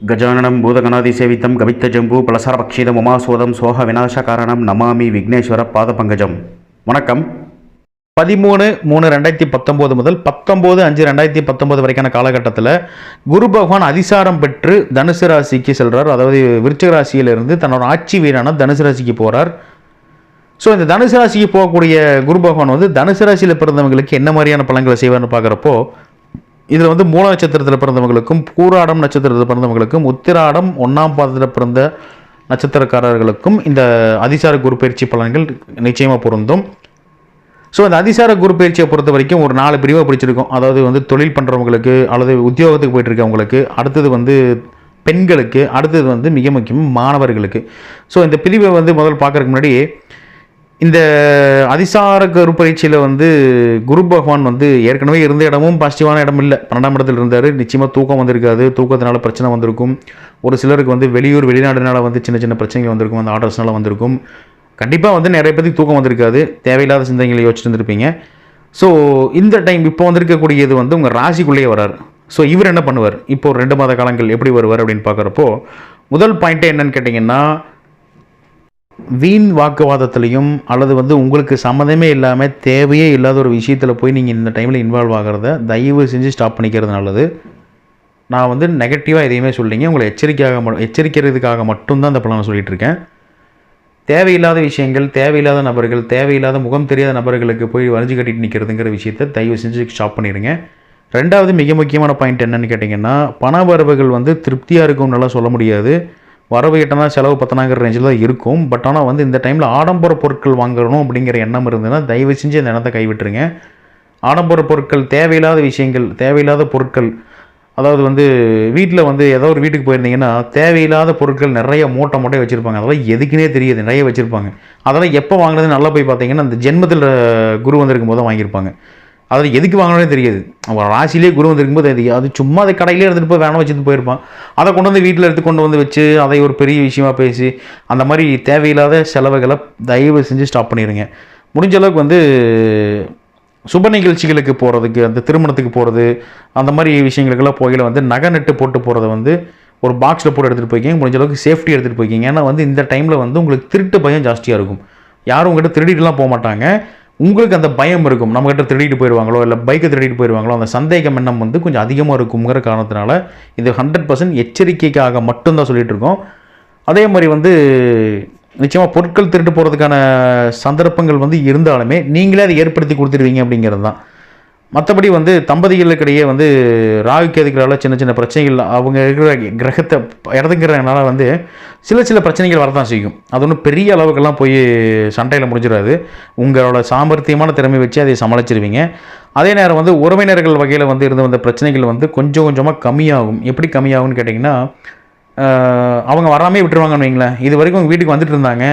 கஜானனம் பூதகணாதி சேவித்தம் கவித்த ஜம்பு பலசாரபக்ஷிதம் உமாசோதம் சோக விநாசகாரணம் நமாமி விக்னேஸ்வர பாத பங்கஜம் வணக்கம். பதிமூணு மூணு ரெண்டாயிரத்தி பத்தொம்போது முதல் பத்தொம்போது அஞ்சு ரெண்டாயிரத்தி பத்தொம்போது வரைக்கான காலகட்டத்தில் குரு பகவான் அதிசாரம் பெற்று தனுசு ராசிக்கு செல்கிறார் அதாவது விருச்சிக ராசியிலிருந்து தன்னோட ஆட்சி வீரான தனுசு ராசிக்கு போகிறார் ஸோ இந்த தனுசு ராசிக்கு போகக்கூடிய குரு பகவான் வந்து தனுசு ராசியில் பிறந்தவங்களுக்கு என்ன மாதிரியான பலன்களை செய்வார்னு பார்க்குறப்போ இதில் வந்து மூல நட்சத்திரத்தில் பிறந்தவங்களுக்கும் பூராடம் நட்சத்திரத்தில் பிறந்தவங்களுக்கும் உத்திராடம் ஒன்றாம் பாதத்தில் பிறந்த நட்சத்திரக்காரர்களுக்கும் இந்த அதிசார குரு பயிற்சி பலன்கள் நிச்சயமாக பொருந்தும். ஸோ அந்த அதிசார குரு பயிற்சியை பொறுத்த வரைக்கும் ஒரு நாலு பிரிவாக பிடிச்சிருக்கும். அதாவது வந்து தொழில் பண்ணுறவங்களுக்கு அல்லது உத்தியோகத்துக்கு போயிட்டு இருக்கவங்களுக்கு அடுத்தது வந்து பெண்களுக்கு அடுத்தது வந்து மிக முக்கியம் மாணவர்களுக்கு. ஸோ இந்த பிரிவை வந்து முதல் பார்க்கறதுக்கு முன்னாடி இந்த அதிசார குரு பயிற்சியில் வந்து குரு பகவான் வந்து ஏற்கனவே இருந்த இடமும் பாசிட்டிவான இடம் இல்லை. பன்னெண்டாம் இடத்துல இருந்தார். நிச்சயமாக தூக்கம் வந்திருக்காது. தூக்கத்தினால பிரச்சனை வந்திருக்கும். ஒரு சிலருக்கு வந்து வெளியூர் வெளிநாடுனால வந்து சின்ன சின்ன பிரச்சனைகள் வந்திருக்கும். அந்த ஆர்டர்ஸ்னால வந்திருக்கும். கண்டிப்பாக வந்து நிறைய பேருக்கு தூக்கம் வந்திருக்காது. தேவையில்லாத சிந்தனைகளை யோசிச்சுட்டு இருந்திருப்பீங்க. ஸோ இந்த டைம் இப்போ வந்திருக்கக்கூடியது வந்து உங்கள் ராசிக்குள்ளேயே வரார். ஸோ இவர் என்ன பண்ணுவார்? இப்போ ரெண்டு மாத காலங்கள் எப்படி வருவார் அப்படின்னு பார்க்குறப்போ முதல் பாயிண்ட்டே என்னன்னு கேட்டிங்கன்னா வீண் வாக்குவாதத்துலையும் அல்லது வந்து உங்களுக்கு சம்மந்தமே இல்லாமல் தேவையே இல்லாத ஒரு விஷயத்தில் போய் நீங்கள் இந்த டைமில் இன்வால்வ் ஆகிறத தயவு செஞ்சு ஸ்டாப் பண்ணிக்கிறது நல்லது. நான் வந்து நெகட்டிவாக எதையுமே சொல்லிங்க உங்களை எச்சரிக்கையாக மட்டும் எச்சரிக்கிறதுக்காக மட்டும்தான் இந்த பலனை சொல்லிட்டு இருக்கேன். தேவையில்லாத விஷயங்கள் தேவையில்லாத நபர்கள் தேவையில்லாத முகம் தெரியாத நபர்களுக்கு போய் வரைஞ்சி கட்டிட்டு நிற்கிறதுங்கிற விஷயத்த தயவு செஞ்சு ஸ்டாப் பண்ணிடுங்க. ரெண்டாவது மிக முக்கியமான பாயிண்ட் என்னென்னு கேட்டிங்கன்னா பண வரவுகள் வந்து திருப்தியாக இருக்கும்னு நல்லா சொல்ல முடியாது. வரவு எட்டனா செலவு பத்தனாங்கிற ரேஞ்சில் தான் இருக்கும். பட் ஆனால் வந்து இந்த டைமில் ஆடம்பர பொருட்கள் வாங்கணும் அப்படிங்கிற எண்ணம் இருந்ததுன்னா தயவு செஞ்சு அந்த எண்ணத்தை கைவிட்டுருங்க. ஆடம்பர பொருட்கள் தேவையில்லாத விஷயங்கள் தேவையில்லாத பொருட்கள் அதாவது வந்து வீட்டில் வந்து ஏதோ ஒரு வீட்டுக்கு போயிருந்தீங்கன்னா தேவையில்லாத பொருட்கள் நிறைய மூட்டை மூட்டை வச்சுருப்பாங்க. அதெல்லாம் எதுக்குன்னே தெரியாது. நிறைய வச்சுருப்பாங்க. அதெல்லாம் எப்போ வாங்கினது நல்லா போய் பார்த்தீங்கன்னா அந்த ஜென்மத்தில் குரு வந்திருக்கும் போது தான் வாங்கியிருப்பாங்க. அதில் எதுக்கு வாங்கினே தெரியாது. அவன் ராசியிலே குரு வந்திருக்கும் போது அது அது சும்மா அதை கடையிலே எடுத்துகிட்டு போய் வேணாம் வச்சுட்டு போயிருப்பான். அதை கொண்டு வந்து வீட்டில் எடுத்து கொண்டு வந்து வச்சு அதை ஒரு பெரிய விஷயமா பேசி அந்த மாதிரி தேவையில்லாத செலவுகளை தயவு செஞ்சு ஸ்டாப் பண்ணிடுங்க முடிஞ்ச அளவுக்கு வந்து சுப நிகழ்ச்சிகளுக்கு போகிறதுக்கு அந்த திருமணத்துக்கு போகிறது அந்த மாதிரி விஷயங்களுக்கெல்லாம் போகையில் வந்து நகை நட்டு போட்டு போகிறத வந்து ஒரு பாக்ஸில் போட்டு எடுத்துகிட்டு போய்க்கிங்க. முடிஞ்ச அளவுக்கு சேஃப்டி எடுத்துகிட்டு போய்க்கிங்க. ஏன்னா வந்து இந்த டைமில் வந்து உங்களுக்கு திருட்டு பயம் ஜாஸ்தியாக இருக்கும். யாரும் உங்கள்கிட்ட திருடிட்டுலாம் போக மாட்டாங்க. உங்களுக்கு அந்த பயம் இருக்கும். நம்மக்கிட்ட திருடிட்டு போயிடுவாங்களோ இல்லை பைக்கை திருடிட்டு போயிடுவாங்களோ அந்த சந்தேகம் எண்ணம் வந்து கொஞ்சம் அதிகமாக இருக்குங்கிற காரணத்தினால இது ஹண்ட்ரட் பர்சன்ட் எச்சரிக்கைக்காக மட்டும்தான் சொல்லிகிட்டு இருக்கோம். அதே மாதிரி வந்து நிச்சயமாக பொருட்கள் திருட்டு போகிறதுக்கான சந்தர்ப்பங்கள் வந்து இருந்தாலுமே நீங்களே அதை ஏற்படுத்தி கொடுத்துருவீங்க அப்படிங்கிறது தான். மற்றபடி வந்து தம்பதிகளுக்கிடையே வந்து ராகு கேதுக்களால் சின்ன சின்ன பிரச்சனைகள் அவங்க இருக்கிற கிரகத்தை இடத்துங்கிறதுனால வந்து சில சில பிரச்சனைகள் வரதான் செய்யும். அது ஒன்றும் பெரிய அளவுக்கெல்லாம் போய் சண்டையில் முடிஞ்சிடாது. உங்களோட சாமர்த்தியமான திறமை வச்சு அதை சமாளிச்சிருவீங்க. அதே நேரம் வந்து உறவினர்கள் வகையில் வந்து இருந்து வந்த பிரச்சனைகள் வந்து கொஞ்சம் கொஞ்சமாக கம்மியாகும். எப்படி கம்மியாகும்னு கேட்டிங்கன்னா அவங்க வராமே விட்டுருவாங்கன்னு வைங்களேன். இது வரைக்கும் உங்கள் வீட்டுக்கு வந்துட்டு இருந்தாங்க.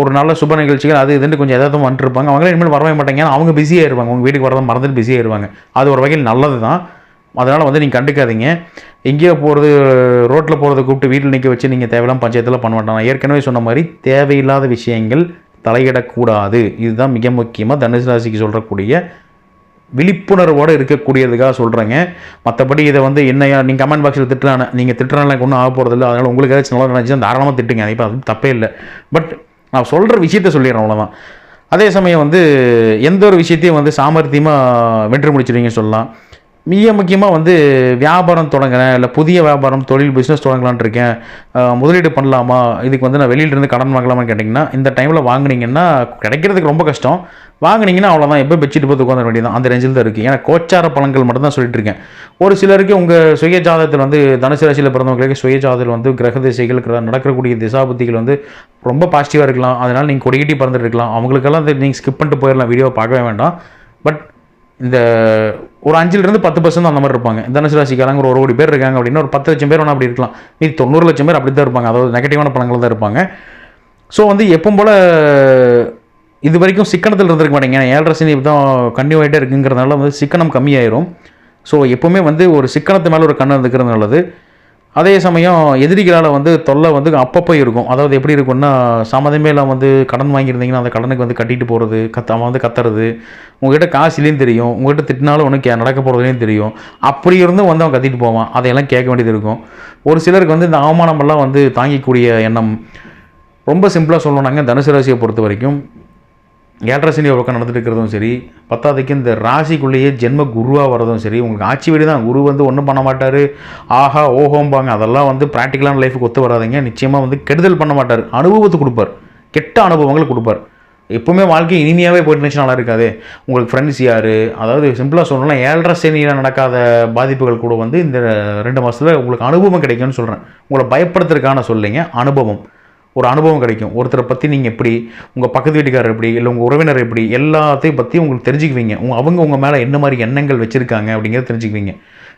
ஒரு நல்ல சுப நிகழ்ச்சிகள் அது இதுன்னு கொஞ்சம் எதாவது வந்துட்டு இருப்பாங்க அவங்களே இனிமேல் வரவே மாட்டாங்க. அவங்க பிஸியாக இருப்பாங்க உங்கள் வீட்டுக்கு வரதை மறந்துட்டு பிஸியாக இருப்பாங்க அது ஒரு வகையில் நல்லது தான். அதனால் வந்து நீங்கள் கண்டுக்காதீங்க. எங்கேயோ போகிறது ரோட்டில் போகிறத கூப்பிட்டு வீட்டில் நிற்க வச்சு நீங்கள் தேவையில்லாம பஞ்சாயத்தில் பண்ண மாட்டாங்க. ஏற்கனவே சொன்ன மாதிரி தேவையில்லாத விஷயங்கள் தலையிடக்கூடாது. இதுதான் மிக முக்கியமாக தனுசு ராசிக்கு சொல்கிறக்கூடிய விழிப்புணர்வோடு இருக்கக்கூடியதுக்காக சொல்கிறேங்க மற்றபடி இதை வந்து என்னையா நீங்கள் கமெண்ட் பாக்ஸில் திட்டுறான நீங்கள் திட்டுறானே ஒன்றும் ஆக போகிறதில்ல அதனால் உங்களுக்கு ஏதாச்சும் நல்லா நினச்சி தாராளமாக திட்டுங்க. இப்போ அது தப்பே இல்லை. பட் நான் சொல்கிற விஷயத்த சொல்லிடுறேன் அவ்வளோதான் அதே சமயம் வந்து எந்த ஒரு விஷயத்தையும் வந்து சாமர்த்தியமாக வென்று முடிச்சிடுவீங்கன்னு சொல்லலாம். மிக முக்கியமாக வந்து வியாபாரம் தொடங்குறேன் இல்லை புதிய வியாபாரம் தொழில் பிஸ்னஸ் தொடங்கலாம்னு இருக்கேன். முதலீடு பண்ணலாமா? இதுக்கு வந்து நான் வெளியிலேருந்து கடன் வாங்கலாமான்னு கேட்டிங்கன்னா இந்த டைமில் வாங்குனீங்கன்னா கிடைக்கிறதுக்கு ரொம்ப கஷ்டம். வாங்குனீங்கன்னா அவ்வளோதான் எப்போ பெட்ஷீட் போட்டு உட்காந்து வேண்டியதான் அந்த ரேஞ்சில் தான் இருக்குது ஏன்னா கோச்சார பலன்கள் மட்டும் தான் சொல்லிட்டு இருக்கேன். ஒரு சிலருக்கு உங்கள் சுய ஜாதகத்தில் வந்து தனுசு ராசியில் பிறந்தவங்களுக்கு சுய ஜாதகத்தில் வந்து கிரக திசைகள் நடக்கக்கூடிய திசாபுத்திகள் வந்து ரொம்ப பாசிட்டிவாக இருக்கலாம். அதனால் நீங்கள் கொடிக்கட்டி பறந்துட்டு இருக்கலாம். அவங்களுக்கெல்லாம் நீங்கள் ஸ்கிப் பண்ணிட்டு போயிடலாம். வீடியோ பார்க்கவே வேண்டாம். பட் இந்த ஒரு அஞ்சுலேருந்து பத்து பர்சன்ட் அந்த மாதிரி இருப்பாங்க. தனுசு ராசிக்காரங்க ஒரு ஒரு கோடி பேர் இருக்காங்க அப்படின்னா ஒரு பத்து லட்சம் பேர் வேணால் அப்படி இருக்கலாம். மீதி தொண்ணூறு லட்சம் பேர் அப்படி தான் இருப்பாங்க. அதாவது நெகட்டிவான பணங்கள் தான் இருப்பாங்க. ஸோ வந்து எப்பவும் போல் இது வரைக்கும் சிக்கனத்தில் இருந்திருக்க மாட்டேங்க. ஏன்னா ஏழரை சனி தான் கன்னியூ ஆகிட்டே இருக்குங்கிறதுனால வந்து சிக்கனம் கம்மியாயிரும். ஸோ எப்போவுமே வந்து ஒரு சிக்கனத்து மேலே ஒரு கண்ணு இருக்கிறது நல்லது. அதே சமயம் எதிரிகளால் வந்து தொல்லை வந்து அப்பப்போ இருக்கும். அதாவது எப்படி இருக்கும்னா சம்மதமே இல்லாமல் வந்து கடன் வாங்கியிருந்தீங்கன்னா அந்த கடனுக்கு வந்து கட்டிட்டு போகிறது கத்த அவன் வந்து கத்துறது. உங்ககிட்ட காசு தெரியும். உங்ககிட்ட திட்டினாலும் ஒன்றும் கே நடக்க போகிறதுலையும் தெரியும். அப்படி இருந்தும் வந்து அவன் கத்திட்டு போவான். அதையெல்லாம் கேட்க வேண்டியது இருக்கும். ஒரு சிலருக்கு வந்து இந்த அவமானமெல்லாம் வந்து தாங்கிக்கூடிய எண்ணம். ரொம்ப சிம்பிளாக சொல்லணும்னாங்க தனுசு ராசியை பொறுத்த வரைக்கும் ஏழரை சனி பக்கம் நடந்துட்டு இருக்கிறதும் சரி பத்தாவதுக்கு இந்த ராசிக்குள்ளேயே ஜென்ம குருவாக வரதும் சரி உங்களுக்கு ஆட்சி வீடு தான். குரு வந்து ஒன்றும் பண்ண மாட்டார். ஆஹா ஓஹோம்பாங்க அதெல்லாம் வந்து ப்ராக்டிக்கலான லைஃபுக்கு ஒத்து வராதிங்க. நிச்சயமாக வந்து கெடுதல் பண்ண மாட்டார். அனுபவத்தை கொடுப்பார். கெட்ட அனுபவங்களை கொடுப்பார். எப்போவுமே வாழ்க்கை இனிமையாகவே போயிட்டு இருந்துச்சு நல்லா இருக்காது. உங்களுக்கு ஃப்ரெண்ட்ஸ் யார்? அதாவது சிம்பிளாக சொல்லணும்னா ஏழரை சனியில் நடக்காத பாதிப்புகள் கூட வந்து இந்த ரெண்டு மாதத்தில் உங்களுக்கு அனுபவம் கிடைக்கும்னு சொல்கிறேன் உங்களை பயப்படுத்துறதுக்கான சொல்லிங்க அனுபவம். ஒரு அனுபவம் கிடைக்கும். ஒருத்தரை பற்றி நீங்கள் எப்படி உங்கள் பக்கத்து வீட்டுக்காரர் எப்படி இல்லை உங்கள் உறவினர் எப்படி எல்லாத்தையும் பற்றி உங்களுக்கு தெரிஞ்சுக்குவீங்க. உங்க அவங்க உங்கள் மேலே என்ன மாதிரி எண்ணங்கள் வச்சுருக்காங்க அப்படிங்கிறத தெரிஞ்சுக்குவீங்க.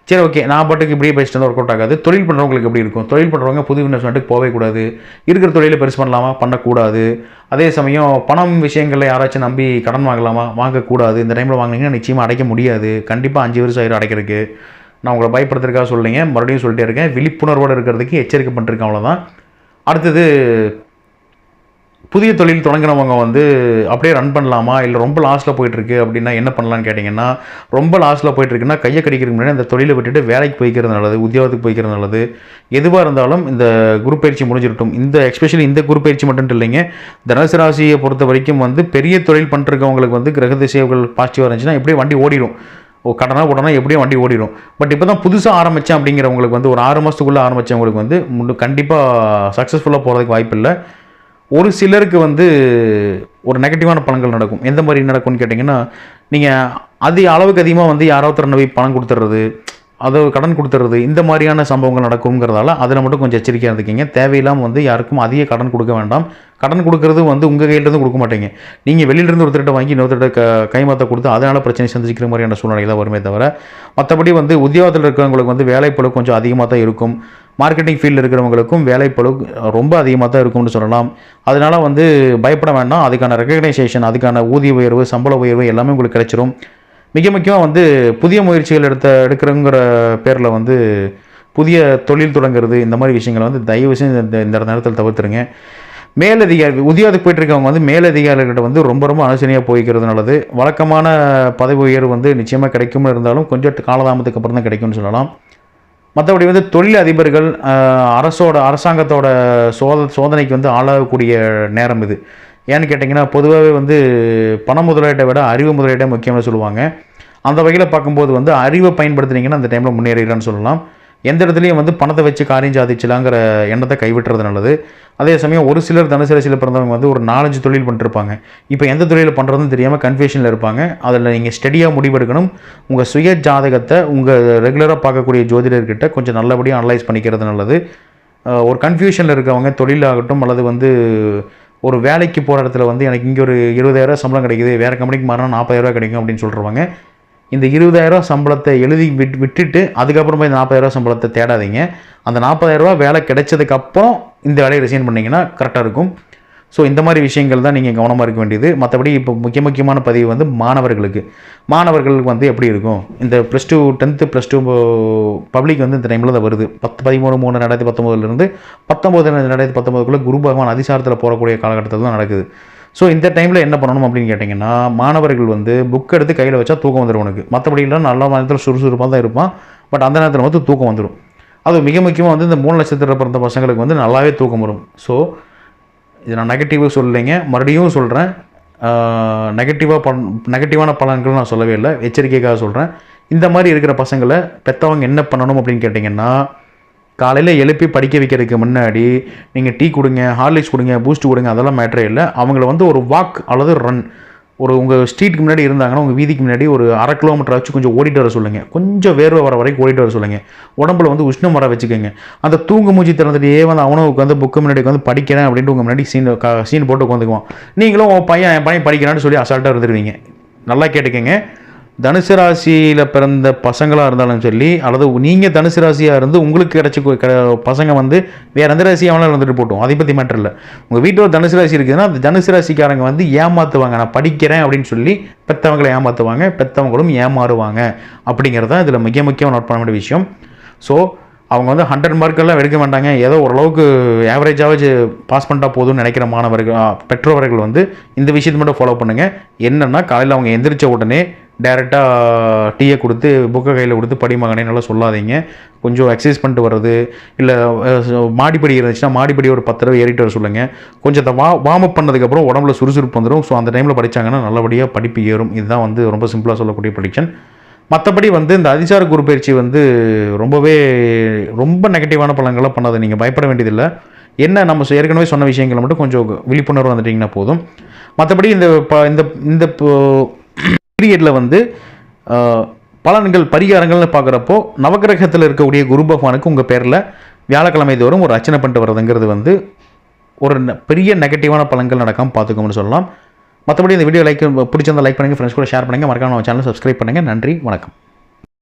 சரி ஓகே. நான் பாட்டுக்கு இப்படியே பேசிட்டு ஒர்க் அவுட் ஆகாது. தொழில் பண்ணுறவங்களுக்கு எப்படி இருக்கும்? தொழில் பண்ணுறவங்க புது இன்வெஸ்ட்மெண்ட்டுக்கு போகவே கூடாது. இருக்கிற தொழிலை பெருசு பண்ணலாமா? பண்ணக்கூடாது. அதே சமயம் பணம் விஷயங்களில் யாராச்சும் நம்பி கடன் வாங்கலாமா? வாங்கக்கூடாது. இந்த டைமில் வாங்கினீங்கன்னா நிச்சயமாக அடைக்க முடியாது. கண்டிப்பாக அஞ்சு வருஷம் ஆயிரம் அடைக்கிறதுக்கு. நான் உங்களை பயப்படுத்துறதுக்காக சொல்லிங்க மறுபடியும் சொல்லிட்டே இருக்கேன். விழிப்புணர்வோடு இருக்கிறதுக்கு எச்சரிக்கை பண்ணிருக்கேன். அவ்வளோதான் அடுத்தது புதிய தொழில் தொடங்கினவங்க வந்து அப்படியே ரன் பண்ணலாமா? இல்லை ரொம்ப லாஸ்ட்டில் போயிட்டுருக்கு அப்படின்னா என்ன பண்ணலாம்னு கேட்டிங்கன்னா ரொம்ப லாஸ்ட்டில் போயிட்டுருக்குன்னா கையை கடிக்கிறதுக்கு முன்னாடி அந்த தொழிலை விட்டுட்டு வேலைக்கு போய்க்கிறது நல்லது உத்தியோகத்துக்கு போய்க்கிறது நல்லது. எதுவாக இருந்தாலும் இந்த குரு பயிற்சி முடிஞ்சிருட்டும் இந்த எஸ்பெஷலி இந்த குரு பயிற்சி மட்டும் இல்லைங்க. தனுசு ராசியை பொறுத்த வரைக்கும் வந்து பெரிய தொழில் பண்ணிருக்கவங்களுக்கு வந்து கிரக திசைகள் பாசிட்டிவாக இருந்துச்சுன்னா எப்படியே வண்டி ஓடிடும். கடனா உடனே எப்படியும் வண்டி ஓடிடும் பட் இப்போ தான் புதுசாக ஆரம்பித்தேன் அப்படிங்கிறவங்களுக்கு வந்து ஒரு ஆறு மாதத்துக்குள்ளே ஆரம்பித்தவங்களுக்கு வந்து முன்னு- கண்டிப்பாக சக்ஸஸ்ஃபுல்லாக போகிறதுக்கு வாய்ப்பு இல்லை. ஒரு சிலருக்கு வந்து ஒரு நெகட்டிவான பலன்கள் நடக்கும். எந்த மாதிரி நடக்கும்னு கேட்டிங்கன்னா நீங்கள் அதிக அளவுக்கு அதிகமாக வந்து யாரோ ஒருத்தர் நம்பி பணம் கொடுத்துட்றது அதை கடன் கொடுத்துறது இந்த மாதிரியான சம்பவங்கள் நடக்குங்கிறதால அதில் மட்டும் கொஞ்சம் எச்சரிக்கையாக இருந்துக்கிங்க. தேவையில்லாமல் வந்து யாருக்கும் அதிக கடன் கொடுக்க வேண்டாம். கடன் கொடுக்கறது வந்து உங்கள் கையிலேருந்து கொடுக்க மாட்டீங்க. நீங்கள் வெளியிலேருந்து ஒருத்தர்கிட்ட வாங்கி இன்னொருத்தர்கிட்ட க கைமாத்த கொடுத்து அதனால் பிரச்சனை சந்திக்கிற மாதிரியான சூழ்நிலை தான் வருமே தவிர மற்றபடி வந்து உத்தியோகத்தில் இருக்கிறவங்களுக்கு வந்து வேலைப்பளு கொஞ்சம் அதிகமாக தான் இருக்கும். மார்க்கெட்டிங் ஃபீல்டில் இருக்கிறவங்களுக்கும் வேலைப்பளு ரொம்ப அதிகமாக தான் இருக்கும்னு சொல்லலாம். அதனால் வந்து பயப்பட வேண்டாம். அதுக்கான ரெக்கக்னைசேஷன் அதுக்கான ஊதிய உயர்வு சம்பள உயர்வு எல்லாமே உங்களுக்கு கிடைச்சிரும். மிக முக்கியமாக வந்து புதிய முயற்சிகள் எடுத்த எடுக்கிறங்கிற பேரில் வந்து புதிய தொழில் தொடங்குறது இந்த மாதிரி விஷயங்களை வந்து தயவு செஞ்சு இந்த இந்த நேரத்தில் தவிர்த்துருங்க. மேலதிகாரி உத்தியோகத்துக்கு போயிட்டுருக்கவங்க வந்து மேலதிகாரிகிட்ட வந்து ரொம்ப ரொம்ப அனுசரணையாக போய்க்கிறது நல்லது. வழக்கமான பதவி உயர்வு வந்து நிச்சயமாக கிடைக்கும்னு இருந்தாலும் கொஞ்சம் காலதாமத்துக்கு அப்புறம் தான் கிடைக்கும்னு சொல்லலாம். மற்றபடி வந்து தொழில் அதிபர்கள் அரசோட அரசாங்கத்தோட சோத சோதனைக்கு வந்து ஆளாகக்கூடிய நேரம் இது. ஏன்னு கேட்டிங்கன்னா பொதுவாகவே வந்து பண முதலீட்டை விட அறிவு முதலீட்டை முக்கியம்னு சொல்லுவாங்க. அந்த வகையில் பார்க்கும்போது வந்து அறிவை பயன்படுத்துனீங்கன்னா அந்த டைமில் முன்னேறிடலாம்னு சொல்லலாம். எந்த இடத்துலையும் வந்து பணத்தை வச்சு காரியம் சாதிச்சலாங்கிற எண்ணத்தை கைவிட்டுறது நல்லது. அதே சமயம் ஒரு சிலர் தனுசரசியில் பிறந்தவங்க வந்து ஒரு நாலஞ்சு தொழில் பண்ணிருப்பாங்க. இப்போ எந்த தொழில் பண்ணுறதுன்னு தெரியாமல் கன்ஃபியூஷனில் இருப்பாங்க. அதில் நீங்கள் ஸ்டடியாக முடிவெடுக்கணும். உங்கள் சுய ஜாதகத்தை உங்கள் ரெகுலராக பார்க்கக்கூடிய ஜோதிடர்கிட்ட கொஞ்சம் நல்லபடியாக அனலைஸ் பண்ணிக்கிறது நல்லது. ஒரு கன்ஃபியூஷனில் இருக்கவங்க தொழிலாகட்டும் அல்லது வந்து ஒரு வேலைக்கு போகிற இடத்துல வந்து எனக்கு இங்கே ஒரு இருபதாயிரரூவா சம்பளம் கிடைக்குது வேறு கம்பெனிக்கு மாறினா நாற்பதாயிரரூவா கிடைக்கும் அப்படின்னு சொல்கிறவங்க இந்த இருபதாயிரரூவா சம்பளத்தை எழுதி விட் விட்டுட்டு அதுக்கப்புறமா இந்த நாற்பதாயிரரூவா சம்பளத்தை தேடாதீங்க. அந்த நாற்பதாயிரரூவா வேலை கிடைச்சதுக்கப்புறம் இந்த வேலையை ரிசைன் பண்ணிங்கன்னா கரெக்டாக இருக்கும். ஸோ இந்த மாதிரி விஷயங்கள் தான் நீங்கள் கவனமாக இருக்க வேண்டியது. மற்றபடி இப்போ முக்கிய முக்கியமான பதிவு வந்து மாணவர்களுக்கு. மாணவர்களுக்கு வந்து எப்படி இருக்கும்? இந்த plus two tenth plus two public வந்து இந்த டைமில் தான் வருது. பத்து பதிமூணு மூணு ரெண்டாயிரத்தி பத்தொம்போதுலேருந்து பத்தொம்போது ரெண்டாயிரத்தி பத்தொம்போதுக்குள்ளே குரு பகவான் அதிசாரத்தில் போகக்கூடிய காலகட்டத்தில் தான் நடக்குது. ஸோ இந்த டைமில் என்ன பண்ணணும் அப்படின்னு கேட்டிங்கன்னா மாணவர்கள் வந்து புக் எடுத்து கையில் வச்சா தூக்கம் வந்துடும் உனக்கு. மற்றபடி இல்லை நல்ல நேரத்தில் சுறுசுறுப்பாக தான் இருப்பான். பட் அந்த நேரத்தில் வந்து தூக்கம் வந்துடும் அது மிக முக்கியமாக வந்து இந்த மூணு நட்சத்திர பிறந்த பசங்களுக்கு வந்து நல்லாவே தூக்கம் வரும். ஸோ இது நான் நெகட்டிவாக சொல்லலைங்க. மறுபடியும் சொல்கிறேன் நெகட்டிவாக பண் நெகட்டிவான பலன்கள் நான் சொல்லவே இல்லை. எச்சரிக்கைக்காக சொல்கிறேன் இந்த மாதிரி இருக்கிற பசங்களை பெற்றவங்க என்ன பண்ணணும் அப்படின்னு கேட்டிங்கன்னா காலையில் எழுப்பி படிக்க வைக்கிறதுக்கு முன்னாடி நீங்கள் டீ கொடுங்க ஹார்லிக்ஸ் கொடுங்க பூஸ்ட் கொடுங்க அதெல்லாம் மேட்டரே இல்லை. அவங்கள வந்து ஒரு வாக் அல்லது ரன் ஒரு உங்கள் ஸ்ட்ரீட்டுக்கு முன்னாடி இருந்தாங்கன்னா உங்கள் வீதிக்கு முன்னாடி ஒரு அரை கிலோமீட்டர் வச்சு கொஞ்சம் ஓடிட்டு வர சொல்லுங்கள் கொஞ்சம் வேர்வை வர வரைக்கும் ஓடிட்டு வர சொல்லுங்கள் உடம்புல வந்து உஷ்ணம் வர வச்சுக்கோங்க. அந்த தூங்கு மூச்சு திறந்துட்டே வந்து அவனும் உட்காந்து புக்கு முன்னாடி உட்காந்து படிக்கிறேன் அப்படின்ட்டு உங்கள் முன்னாடி சீன் சீன் போட்டு உட்காந்துக்குவான் நீங்களும் உன் பையன் என் பையன் படிக்கிறான்னு சொல்லி அசால்ட்டாக இருந்துருவீங்க. நல்லா கேட்டுக்கங்க. தனுசு ராசியில் பிறந்த பசங்களாக இருந்தாலும் சொல்லி அல்லது நீங்கள் தனுசு ராசியாக இருந்து உங்களுக்கு கிடச்சி பசங்க வந்து வேறு எந்த ராசியாவெல்லாம் இருந்துட்டு போட்டோம். அதை பற்றி மேட்டர் இல்லை. உங்கள் வீட்டில் ஒரு தனுசு ராசி இருக்குதுன்னா அந்த தனுசு ராசிக்காரங்க வந்து ஏமாற்றுவாங்க நான் படிக்கிறேன் அப்படின்னு சொல்லி பெற்றவங்களை ஏமாற்றுவாங்க பெற்றவங்களும் ஏமாறுவாங்க. அப்படிங்கிறது தான் இதில் மிக முக்கியம் நோட் பண்ண வேண்டிய விஷயம். ஸோ அவங்க வந்து ஹண்ட்ரட் மார்க்கெல்லாம் எடுக்க மாட்டாங்க. ஏதோ ஓரளவுக்கு ஆவரேஜாவது பாஸ் பண்ணிட்டா போதும்னு நினைக்கிற மாணவர்கள் பெற்றோர்கள் வந்து இந்த விஷயத்தை மட்டும் ஃபாலோ பண்ணுங்கள் என்னென்னா காலையில் அவங்க எந்திரிச்ச உடனே டேரெக்டாக டீயை கொடுத்து புக்கை கையில் கொடுத்து படிமகனே நல்லா சொல்லாதீங்க. கொஞ்சம் எக்ஸசைஸ் பண்ணிட்டு வர்றது இல்லை மாடிப்படி இருந்துச்சுன்னா மாடிப்படி ஒரு பத்து தடவை ஏறிட்டு வர சொல்லுங்கள் கொஞ்சம் அதை வா வார்ம் அப் பண்ணதுக்கப்புறம் உடம்புல சுறுசுறுப்பு வந்துடும். ஸோ அந்த டைமில் படிச்சாங்கன்னா நல்லபடியாக படிப்பு ஏறும். இதுதான் வந்து ரொம்ப சிம்பிளாக சொல்லக்கூடிய ப்ரடிக்ஷன் மற்றபடி வந்து இந்த அதிசார குரு பயிற்சி வந்து ரொம்பவே ரொம்ப நெகட்டிவான பலன்களை பண்ணாது. நீங்கள் பயப்பட வேண்டியதில்லை. என்ன நம்ம ஏற்கனவே சொன்ன விஷயங்களை மட்டும் கொஞ்சம் விழிப்புணர்வு வந்துட்டிங்கன்னா போதும். மற்றபடி இந்த ப இந்த இந்த பீரியடில் வந்து பலன்கள் பரிகாரங்கள்னு பார்க்குறப்போ நவக்கிரகத்தில் இருக்கக்கூடிய குரு பகவானுக்கு உங்கள் பேரில் வியாழக்கிழமை தோறும் ஒரு அர்ச்சனை பண்ணிட்டு வர்றதுங்கிறது வந்து ஒரு பெரிய நெகட்டிவான பலன்கள் நடக்காமல் பார்த்துக்கோம்னு சொல்லலாம். மற்றபடி இந்த வீடியோ லைக் பிடிச்சிருந்தால் லைக் பண்ணுங்கள் ஃப்ரெண்ட்ஸ் கூட ஷேர் பண்ணுங்கள் மறக்காம நம்ம சேனல் சப்ஸ்கிரைப் பண்ணுங்கள் நன்றி வணக்கம்.